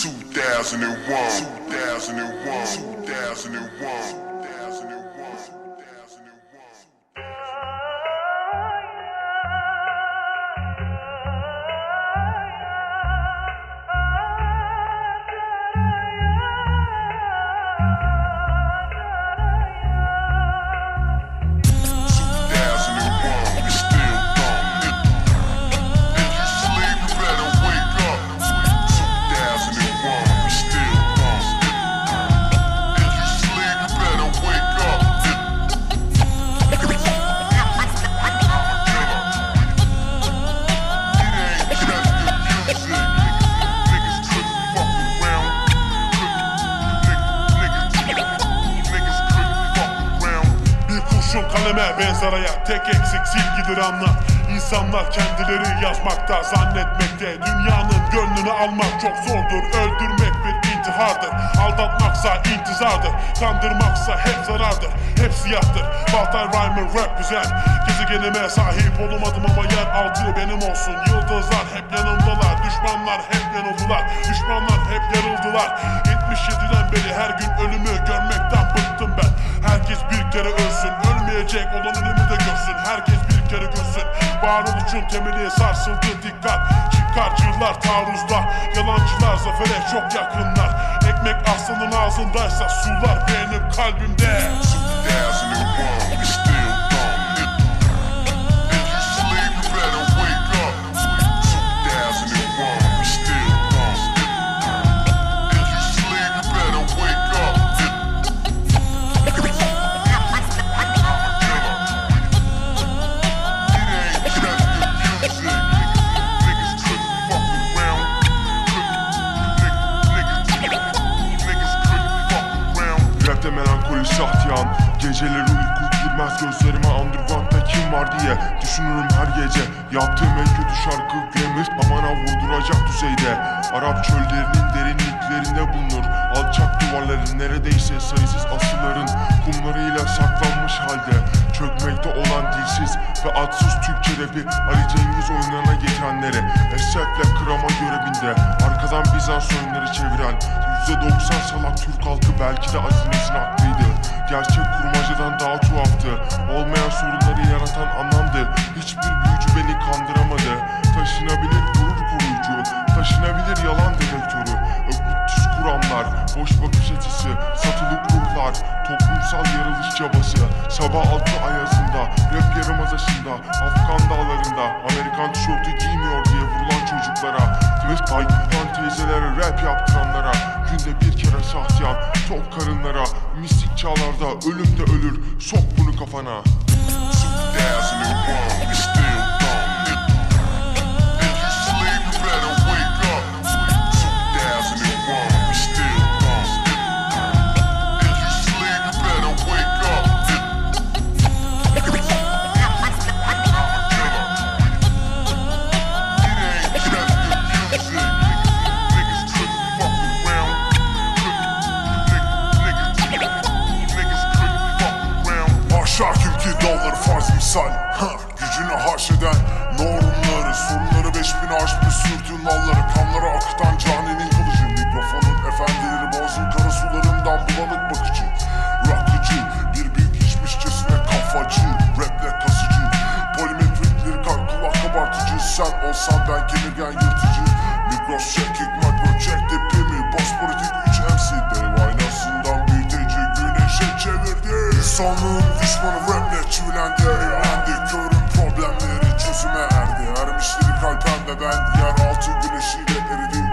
2001, 2001, 2001. kaleme benzer hayat Tek eksik silgidir anla İnsanlar kendileri yazmakta zannetmekte. Dünyanın gönlünü almak çok zordur. Öldürmek bir intihardır. Aldatmaksa intizardır. Kandırmaksa hep zarardır. Hep siyahtır. Baltay Rhymer represent Gezegenime sahip olamadım ama yer altı benim olsun. Yıldızlar hep yanımdalar. Düşmanlar hep yanıldılar. Düşmanlar hep yarıldılar. 77'den beri her gün ölümü görmekten bıktım ben. Herkes bir kere ölsün Ölmeyecek olan ölümü de görsün. Herkes bir kere görsün Varoluşun temeli sarsıldı dikkat. Çıkarcılar taarruzda Yalancılar zafere çok yakınlar. Ekmek aslanın ağzındaysa sular benim kalbimde Rapte melankoli şahtiyan Geceleri uyku girmez gözlerime underground'da kim var diye Düşünürüm her gece. Yaptığım en kötü şarkı Grammy Amana vurduracak düzeyde. Arap çöllerinin derinliklerinde bulunur. Alçak duvarların neredeyse sayısız asılların Kumlarıyla saklanmış halde. Çökmekte olan dilsiz ve adsız Türkçe rapi Ali Cengiz oyunlarına getirenlere Esefle kırama görevinde Arkadan Bizans oyunları çeviren %90 salak Türk halkı belki de azimesin haklıydı Gerçek kurmacadan daha tuhaftı. Olmayan sorunları yaratan anlamdı Hiçbir büyücü beni kandıramadı. Taşınabilir gurur koruyucu Taşınabilir yalan dedektörü Kuramlar Boş bakış açısı Satılık ruhlar Toplumsal yarılış çabası. Sabah altı ayazında Rap yarımadasında Afgan dağlarında Amerikan tişörtü giymiyor diye vurulan çocuklara Twist Ayıpan teyzelere rap yaptıranlara Günde bir kere sahtiyan Tok karınlara Mistik çağlarda ölüm de ölür Sok bunu kafana. 2001, around. Aşağı kim ki dağları farz misal. Ha, Gücünü haşeden normları Sorunları beş bin aşmış sürdüğün nalları Kanları akıtan caninin kılıcı. Mikrofonun efendileri boğazın kara sularından bulanık bakıcı. Rakıcı bir büyük içmişçesine kafacı Raple kasıcı. Polimetrik lirikal kulak kabartıcı. Sen olsan ben kemirgen yırtıcı. Mikros çekik makro çek tepimi Bosporitik 3 MC Dev aynasından büyüteci güneşe çevirdi İnsanlığın düşmanı raple çivilendi Eğlendi körün problemleri çözüme erdi. Ermişleri kalpemde ben yeraltı güneşiyle eridi